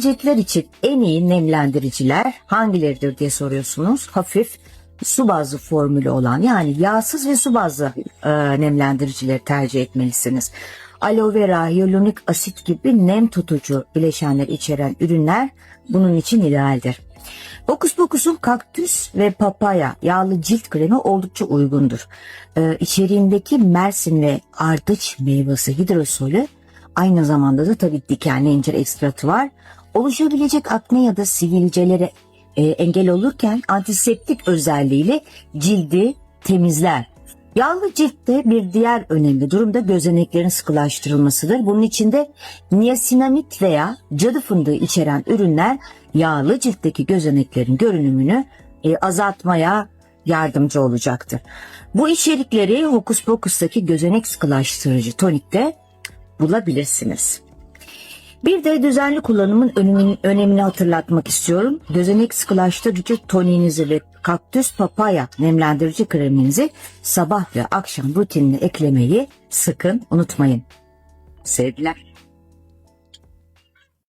Ciltler için en iyi nemlendiriciler hangileridir diye soruyorsunuz. Hafif su bazlı formülü olan yani yağsız ve su bazlı e, nemlendiricileri tercih etmelisiniz. Aloe vera, hyaluronik asit gibi nem tutucu bileşenler içeren ürünler bunun için idealdir. Hokus Pokus'un kaktüs ve papaya yağlı cilt kremi oldukça uygundur. Ee, içeriğindeki mersin ve ardıç meyvesi hidrosolü aynı zamanda da tabii dikenli incir ekstratı var. Oluşabilecek akne ya da sivilcelere e, engel olurken antiseptik özelliğiyle cildi temizler. Yağlı ciltte bir diğer önemli durum da gözeneklerin sıkılaştırılmasıdır. Bunun içinde niasinamid veya cadı fındığı içeren ürünler yağlı ciltteki gözeneklerin görünümünü e, azaltmaya yardımcı olacaktır. Bu içerikleri Hokus Pokus'taki gözenek sıkılaştırıcı tonikte bulabilirsiniz. Bir de düzenli kullanımın önemini, önemini hatırlatmak istiyorum. Gözenek sıkılaştırıcı toniğinizi ve kaktüs papaya nemlendirici kreminizi sabah ve akşam rutinine eklemeyi sakın unutmayın. Sevgiler.